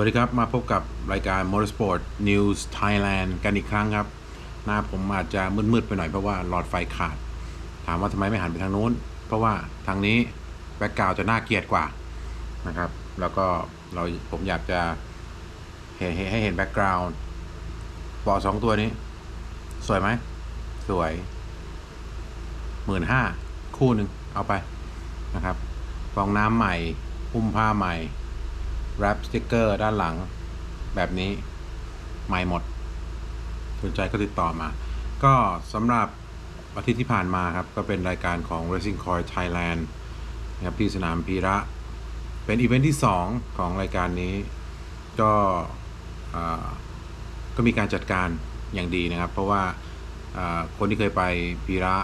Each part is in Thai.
วัสดีครับ มาพบกับรายการ Motorsport News Thailand กันอีกครั้งครับ หน้าผมอาจจะมืดๆไปหน่อยเพราะว่าหลอดไฟขาด ถามว่าทำไมไม่หันไปทางนู้น เพราะว่าทางนี้แบ็กกราวจะน่าเกลียดกว่านะครับ แล้วก็เราผมอยากจะเห็นให้เห็นแบ็กกราวด์เบาะสองตัวนี้ สวยไหม สวยหมื่นห้าคู่หนึ่งเอาไปนะครับฟองน้ำใหม่พุ่มผ้าใหม่ แรปสติกเกอร์ด้านหลัง แบบนี้ใหม่หมด สนใจก็ติดต่อมา ก็สำหรับอาทิตย์ที่ผ่านมาครับ ก็เป็นรายการของ Racing Coin Thailand นะครับที่สนามพีระ เป็นอีเวนท์ที่ 2 ของรายการนี้ ก็ก็มีการจัดการอย่างดีนะครับ เพราะว่าคนที่เคยไปพีระ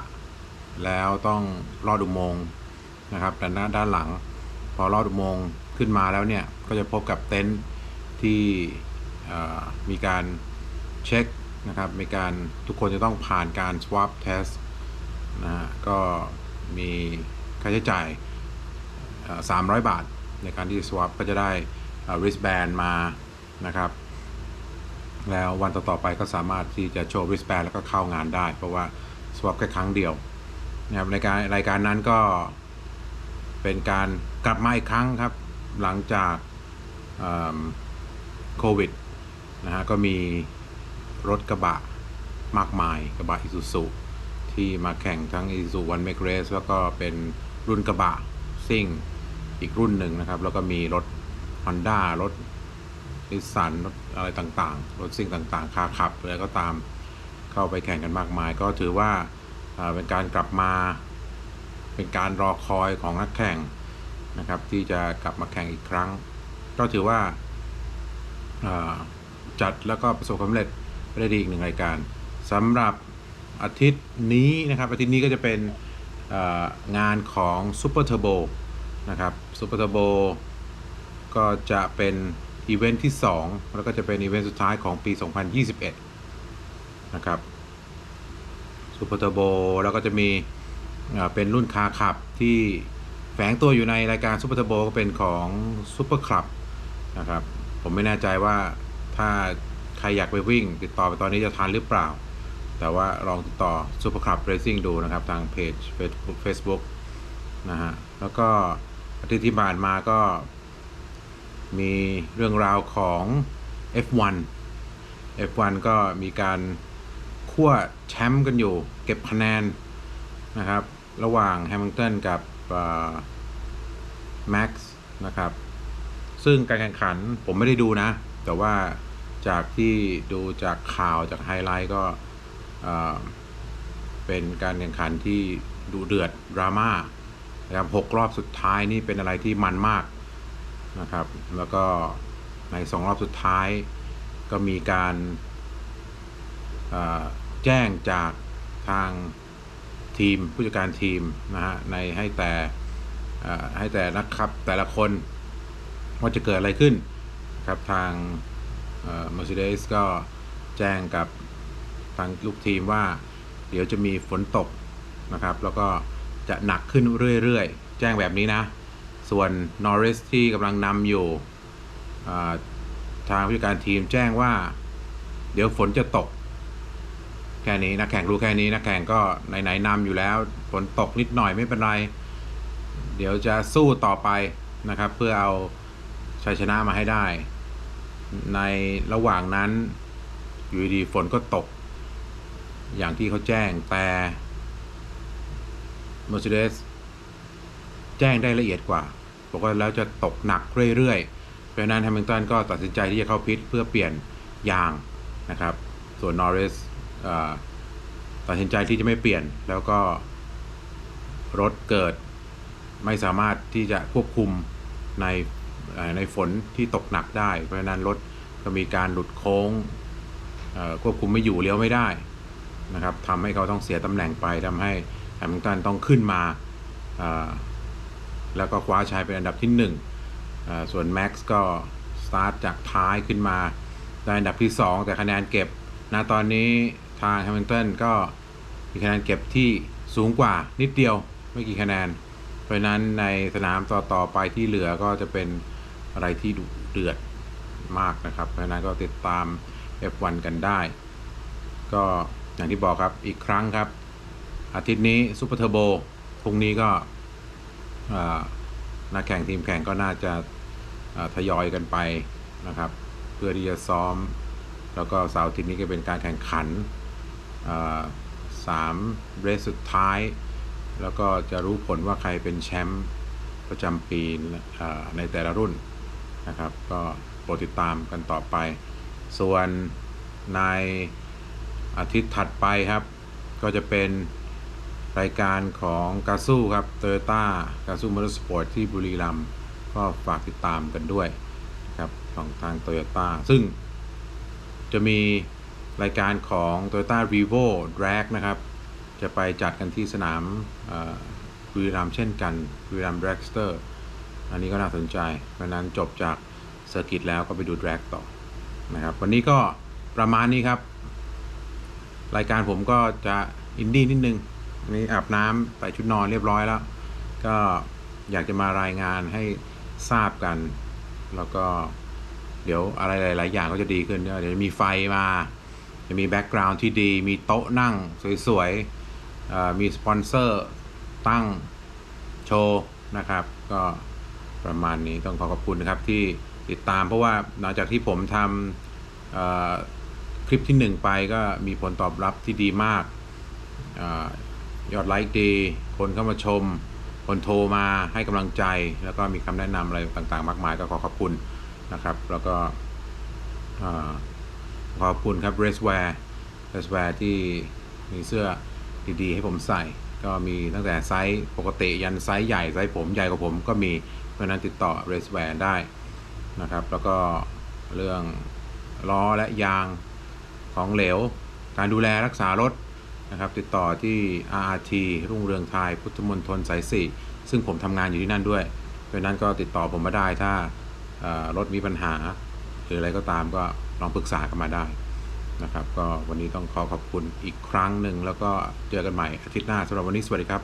แล้วต้องลอดอุโมงค์นะครับด้านหน้าด้านหลัง พอลอดอุโมงค์ ขึ้นมาแล้วเนี่ย ก็จะพบกับเต็นท์ที่มีการเช็คนะครับ มีการทุกคนจะต้องผ่านการ swab test นะฮะก็มีค่าใช้จ่าย 300 บาท ในการที่ swab ก็จะได้ wristband มานะครับ แล้ววันต่อๆไปก็สามารถที่จะโชว์ wristband แล้วก็เข้างานได้ เพราะว่า swab แค่ครั้งเดียวนะครับในการรายการนั้นก็เป็นการกลับมาอีกครั้งครับ หลังจากโควิดนะฮะก็มีรถกระบะมากมายกระบะอิซูซุที่มาแข่งทั้งอิซูซุวันเมกเรสแล้วก็เป็นรุ่นกระบะซิ่งอีกรุ่นหนึ่งนะครับ แล้วก็มีรถ Honda รถนิสสันรถอะไรต่างๆ รถซิ่งต่างๆ คาขับอะไรก็ตามเข้าไปแข่งกันมากมาย ก็ถือว่าเป็นการกลับมาเป็นการรอคอยของนักแข่ง นะครับ ที่จะกลับมาแข่งอีกครั้ง ก็ถือว่าาจัดแล้วก็ประสบความสำเร็จได้ดีอีกหนึ่งรายการสำหรับอาทิตย์นี้นะครับ อาทิตย์นี้ก็จะเป็นงานของ Super Turbo นะครับ Super Turbo ก็จะเป็นอีเวนท์ที่ 2 แล้วก็จะเป็นอีเวนท์สุดท้ายของปี 2021 นะครับ Super Turbo แล้วก็จะมีเป็นรุ่นคาขับที่ แฝงตัวอยู่ในรายการซูเปอร์โบก็เป็นของซูเปอร์คลับนะครับ ผมไม่แน่ใจว่าถ้าใครอยากไปวิ่ง ติดต่อไปตอนนี้จะทันหรือเปล่า แต่ว่าลองติดต่อซูเปอร์คลับเรซิ่งดูนะครับ ทางเพจ Facebook Facebook นะฮะ แล้วก็อาทิตย์ที่ผ่านมาก็มีเรื่องราวของ F1 F1 ก็มีการคั่วแชมป์กันอยู่ เก็บคะแนนนะครับ ระหว่างแฮมิลตันกับ แม็กซ์นะครับ ซึ่งการแข่งขันผมไม่ได้ดูนะ แต่ว่าจากที่ดูจากข่าวจากไฮไลท์ก็เป็นการแข่งขันที่ดูเดือดดราม่านะครับหกรอบสุดท้ายนี่เป็นอะไรที่มันมากนะครับ แล้วก็ในสองรอบสุดท้ายก็มีการแจ้งจากทาง ทีมผู้จัดการทีมนะฮะในให้แต่ให้แต่นักขับแต่ละคนว่าจะเกิดอะไรขึ้นครับทางเอ่อ Mercedes ก็แจ้งกับทางลูกทีมว่า เดี๋ยวจะมีฝนตกนะครับ แล้วก็จะหนักขึ้นเรื่อยๆ แจ้งแบบนี้นะ ส่วน Norris ที่กำลังนำอยู่ทางผู้จัดการทีมแจ้งว่า เดี๋ยวฝนจะตก แค่นี้นักแข่งรู้แค่นี้นักแข่งก็ไหนๆนำอยู่แล้วฝนตกนิดหน่อยไม่เป็นไร เดี๋ยวจะสู้ต่อไปนะครับ เพื่อเอาชัยชนะมาให้ได้ ในระหว่างนั้นอยู่ดีๆฝนก็ตก อย่างที่เขาแจ้งแต่ Mercedes แจ้งได้ละเอียดกว่าบอกว่าแล้วจะตกหนักเรื่อยๆ เพราะนั้นแฮมิลตันก็ตัดสินใจที่จะเข้าพิทเพื่อเปลี่ยนยางนะครับ ส่วนนอริส ตัดสินใจที่จะไม่เปลี่ยน แล้วก็รถเกิดไม่สามารถที่จะควบคุมในในฝนที่ตกหนักได้ เพราะฉะนั้นรถก็มีการหลุดโค้งควบคุมไม่อยู่เลี้ยวไม่ได้นะครับทำให้เขาต้องเสียตำแหน่งไปทำให้แฮมิลตันต้องขึ้นมาแล้วก็คว้าชัยเป็นอันดับที่หนึ่งส่วนแม็กซ์ก็สตาร์ทจากท้ายขึ้นมาได้อันดับที่ 2 แต่คะแนนเก็บณตอนนี้ ทางแฮมิลตันก็มีคะแนนเก็บที่สูงกว่านิดเดียวไม่กี่คะแนน เพราะนั้นในสนามต่อๆไปที่เหลือก็จะเป็นอะไรที่ดุเดือดมากนะครับ เพราะนั้นก็ติดตาม F1 กันได้ ก็อย่างที่บอกครับอีกครั้งครับ อาทิตย์นี้ซูเปอร์เทอร์โบพรุ่งนี้ก็นักแข่งทีมแข่งก็น่าจะทยอยกันไปนะครับ เพื่อที่จะซ้อม แล้วก็เสาร์อาทิตย์นี้ก็เป็นการแข่งขัน สามเรสสุดท้าย แล้วก็จะรู้ผลว่าใครเป็นแชมป์ประจำปีในแต่ละรุ่นนะครับ ก็โปรดติดตามกันต่อไป ส่วนในอาทิตย์ถัดไปครับ ก็จะเป็นรายการของกาซูครับโตโยต้ากาซูมอเตอร์สปอร์ตที่บุรีรัมย์ก็ฝากติดตามกันด้วยครับของทางโตโยต้าซึ่งจะมี รายการของ Toyota r e v o Drag นะครับ จะไปจัดกันที่สนามบุรีรัมเช่นกันบุรีรัมย์ Dragster อันนี้ก็น่าสนใจเพราะนั้นจบจากเซอร์กิตแล้วก็ไปดู Drag ต่อนะครับวันนี้ก็ประมาณนี้ครับ รายการผมก็จะอินดี้นิดนึงอันนี้อาบน้ำใส่ชุดนอนเรียบร้อยแล้ว ก็อยากจะมารายงานให้ทราบกัน แล้วก็เดี๋ยวอะไรหลาย ๆ อย่างก็จะดีขึ้น เดี๋ยวจะมีไฟมา จะมีแบ็กกราวน์ที่ดี มีโต๊ะนั่งสวยๆมีสปอนเซอร์ตั้งโชว์นะครับ ก็ประมาณนี้ต้องขอขอบคุณนะครับที่ติดตามเพราะว่าหลังจากที่ผมทำคลิปที่หนึ่งไปก็มีผลตอบรับที่ดีมากอยอดไลค์ดี คนเข้ามาชม คนโทรมาให้กำลังใจ แล้วก็มีคำแนะนำอะไรต่างๆ มากมายก็ขอขอบคุณนะครับ แล้วก็ ขอบคุณครับ r e s w a r e r e s w a r e ที่มีเสื้อดีๆ ให้ผมใส่ ก็มีตั้งแต่ไซส์ปกติยันไซส์ใหญ่ ไซส์ผมใหญ่กว่าผมก็มีเพราะนั้นติดต่อ r e s w a r e ได้นะครับ แล้วก็เรื่องล้อและยางของเหลว การดูแลรักษารถนะครับ ติดต่อที่ RRT รุ่งเรืองไทยพุทธมณฑลสายสี่ซึ่งผมทำงานอยู่ที่นั่นด้วยเพราะนั้นก็ติดต่อผมมาได้ถ้ารถมีปัญหา หรืออะไรก็ตามก็ ลองปรึกษากันมาได้นะครับ ก็วันนี้ต้องขอขอบคุณอีกครั้งหนึ่งแล้วก็เจอกันใหม่อาทิตย์หน้าสำหรับวันนี้สวัสดีครับ